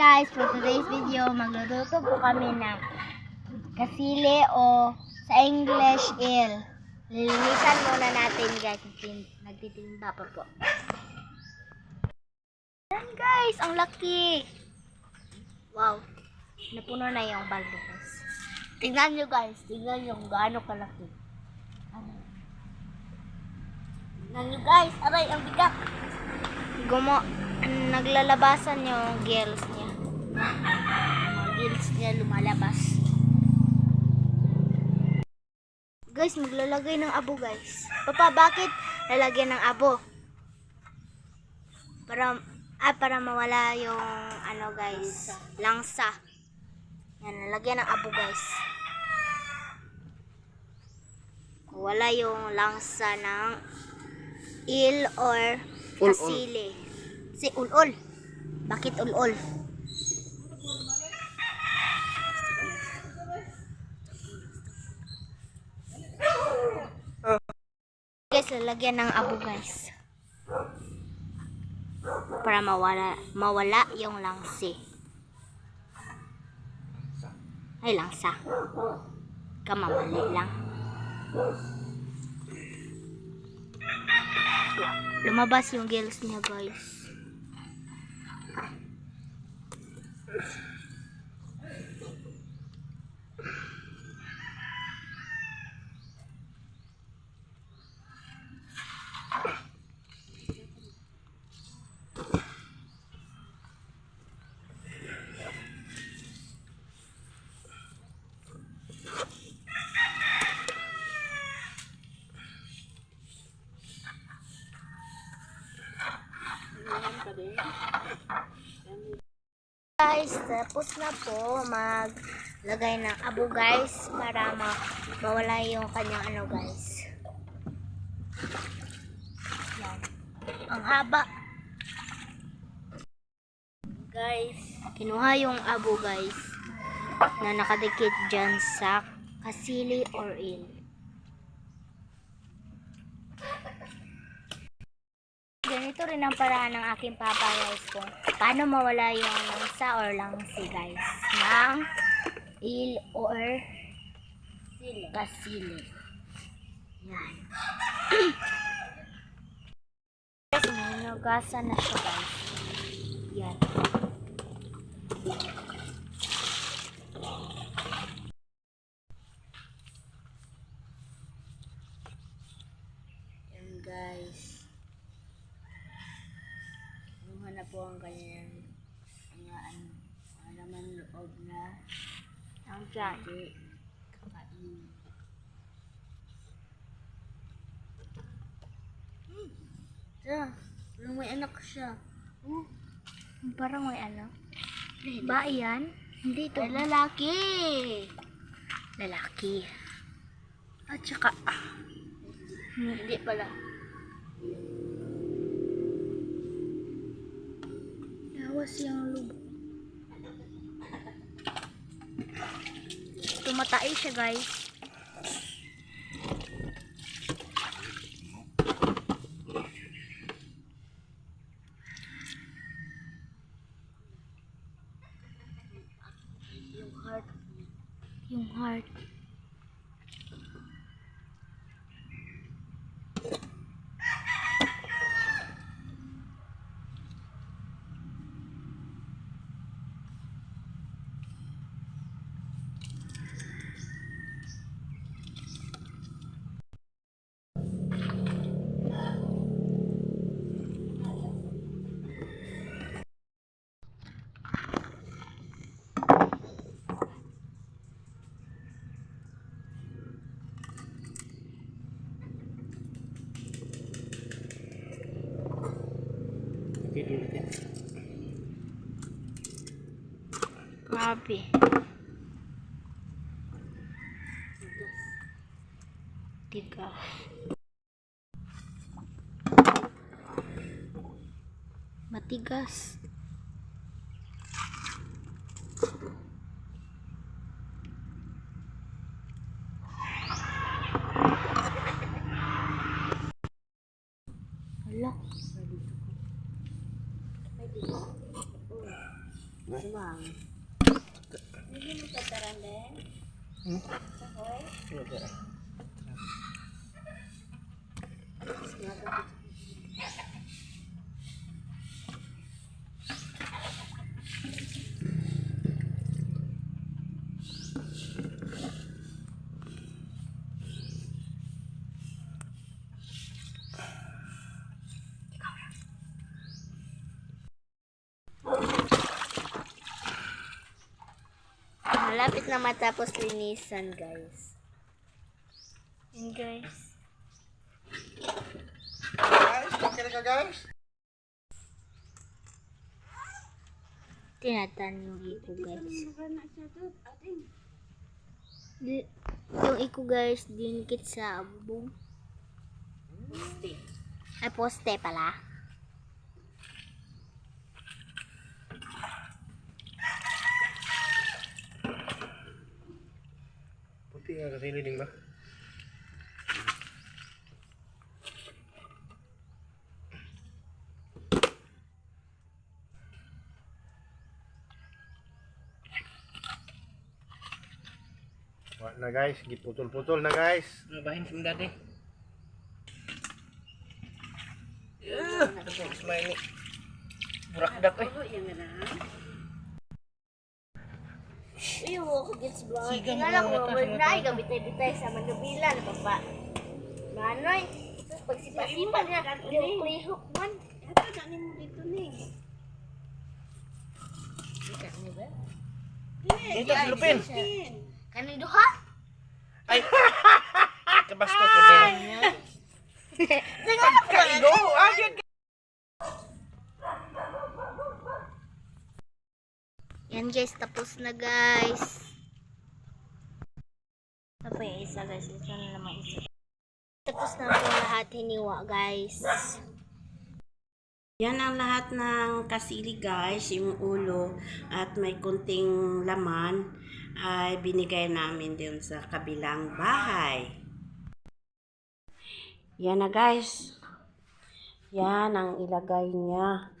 guys, for today's video, magluluto po kami ng kasili o sa English il. Lilinisan muna natin guys. Nagtitimba pa po. Yan guys, ang laki. Wow. Napuno na yung balde guys. Tingnan nyo guys, tingnan nyo gaano kalaki. Ano? Tingnan nyo guys, aray, ang bigat. Gumo, naglalabasan yung gills niya. Gills niya lumalabas. Guys, maglalagay ng abo guys. Papa, bakit lalagyan ng abo? Para, ah, para mawala yung ano guys, langsa. Yan, lalagyan ng abo guys. Wala yung langsa ng il or kasili. Si ulol. Bakit ulol? Guys, lalagyan ng abo guys. Para mawala mawala yung langsi. Ay, langsa. Kamamali lang. Lumabas yung gills niya, guys. Guys, tapos na po maglagay ng abo guys para ma mawala yung kanyang ano guys. Yan. Ang haba. Guys, kinuha yung abo guys na nakadikit dyan sa kasili or il. Ganito rin ang paraan ng aking papa guys kung paano mawala yung langsa or langsi guys ng il or kasili. Yan. guys, minugasan na siya guys. Yan guys. Kinuha na po ang kanyang mga ano, mga laman loob na ang tsaki. Kakain. Hmm. Siya, parang may anak siya. Oh, parang may anak. Ba yan? Hindi ito. Ay, lalaki. Lalaki. At saka, hindi pala. Lawas yung lubo. Tumatay siya guys. Yung heart. Yung heart. Grabe. Tigas. Matigas. Hala. Sumang. Hindi mo tataran din? Hmm? Sahoy? Wala. Malapit na matapos linisan, guys. Yan, guys. Guys, okay na ka guys? Tinatanong iko, guys. Di, yung iko, guys, dinikit sa bubong. Ay, poste pala. Puti nga kasi lining ba? Wala na guys, giputol-putol na guys. Nabahin sa dati. Yeah, tapos may ni. Burak dap eh. Uy, mo ko gets ba? Sigang Tingala ko, mga mata, wag mga na, gabitay-bitay sa manubila, na papa. Manoy, tapos pag sipa-sipa niya, yung plihok man. Ito, dani mo dito ni. Ikat ni ba? Dito sa lupin. Kanido ha? Ay. Kabastos ko din. Tingala ko ba? Kaigo, agad. Yan guys, tapos na guys. Ito pa yung isa guys, ito na naman isa. Tapos na po lahat hiniwa guys. Yan ang lahat ng kasili guys, yung ulo at may kunting laman ay binigay namin din sa kabilang bahay. Yan na guys. Yan ang ilagay niya.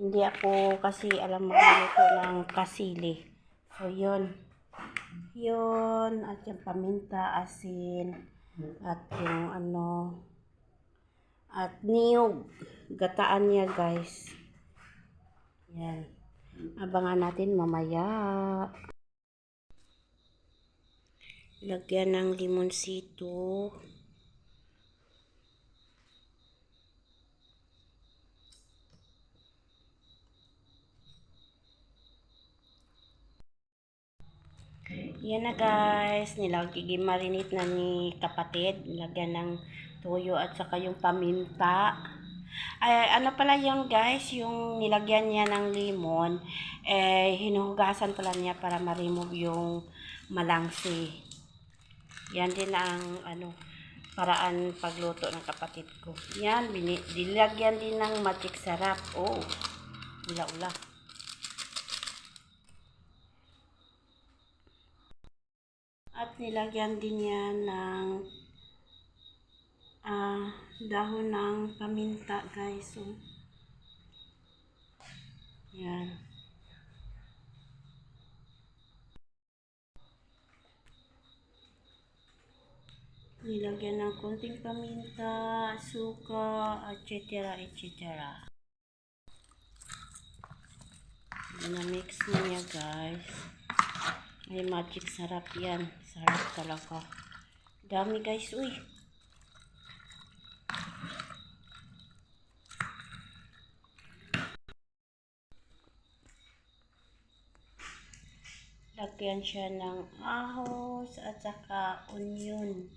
Hindi ako kasi alam magluto ng kasili. So yun. Yun. At yung paminta, asin. At yung ano, at niyog. Gataan niya, guys. Yan. Abangan natin mamaya. Lagyan ng limonsito. Yan na guys, nilagay marinate na ni kapatid. Nilagyan ng toyo at saka yung paminta. Ay, ano pala yung guys, yung nilagyan niya ng limon, eh, hinuhugasan pala niya para ma-remove yung malangsi. Yan din ang, ano, paraan pagluto ng kapatid ko. Yan, bini, dilagyan din ng magic sarap. Oh, ula-ula. At nilagyan din niya ng ah, dahon ng paminta, guys. So, yan. Nilagyan ng konting paminta, suka, etc. etc. Na-mix na niya, guys. Ay, magic sarap yan. Sarap talaga. Dami guys, uy. Lagyan siya ng ahos at saka onion.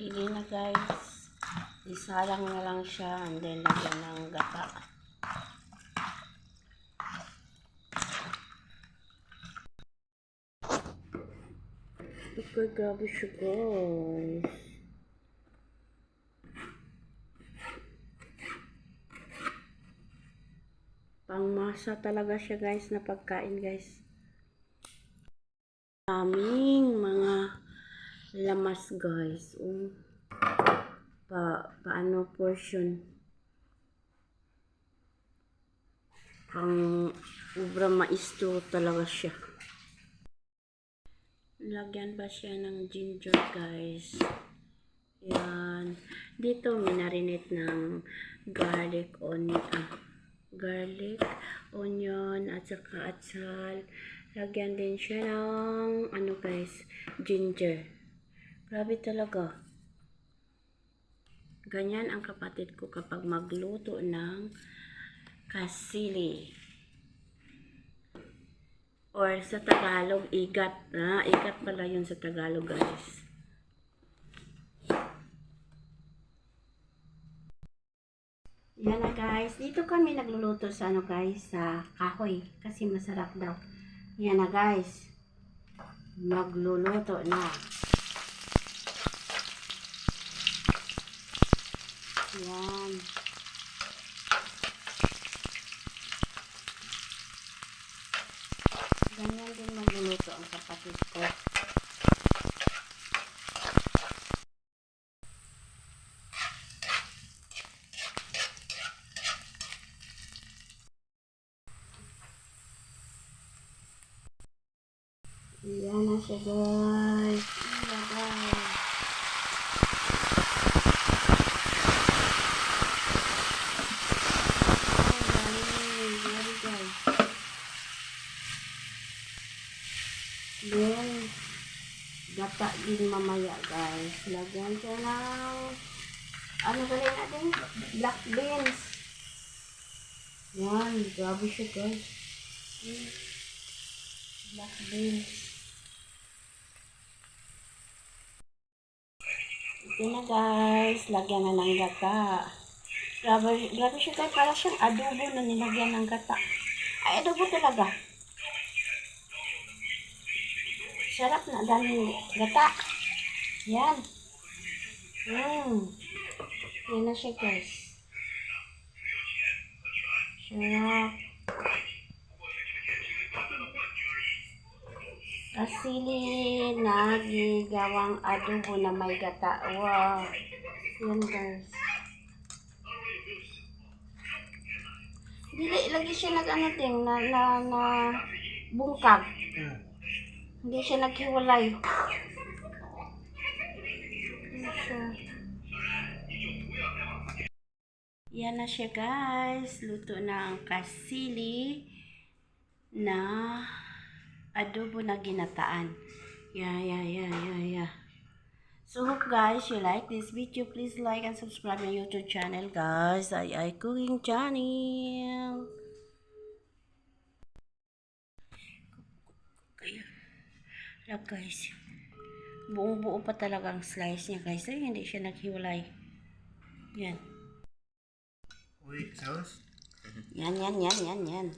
Hindi na guys. Isalang na lang siya and then lagyan ng gata. Okay, grabe siya guys. Pangmasa talaga siya guys na pagkain guys. Lamas guys. Oh. Pa paano portion? Pang ubra maisto talaga siya. Lagyan ba siya ng ginger guys? Yan. Dito minarinate ng garlic onion. Ah, garlic, onion, at saka atsal. Lagyan din siya ng ano guys, ginger. Grabe talaga. Ganyan ang kapatid ko kapag magluto ng kasili. Or sa Tagalog, igat. Ah, igat pala yun sa Tagalog, guys. Yan na, guys. Dito kami nagluluto sa ano, guys, sa kahoy. Kasi masarap daw. Yan na, guys. Magluluto na. Yan. Ganyan din magluluto ang kapatid ko. Yan na siya guys. Ayan, very guys. Then, gata din mamaya guys. Lagyan siya ng, ano ba rin natin? Black beans. Yan, grabe siya guys. Black beans. Ito na guys, lagyan na ng gata. Grabe, grabe siya guys, para siyang adobo na nilagyan ng gata. Ay, adobo talaga. Sarap na, daming gata. Yan. Mm. Yan na siya guys. Sarap. Kasili na gigawang adobo na may gata. Wow. Yan guys. Dili, lagi siya nag ano din, na, na, na bungkag. Hindi siya naghiwalay. Ano siya? Yan na siya guys. Luto na ang kasili na adobo na ginataan. Yeah, yeah, yeah, yeah, yeah. So hope guys you like this video. Please like and subscribe my YouTube channel guys. Ay ay cooking channel. Look guys. Buong buo pa talaga ang slice niya guys. Ay, hindi siya naghiwalay. Yan. Uy, saus? Yan, yan, yan, yan, yan.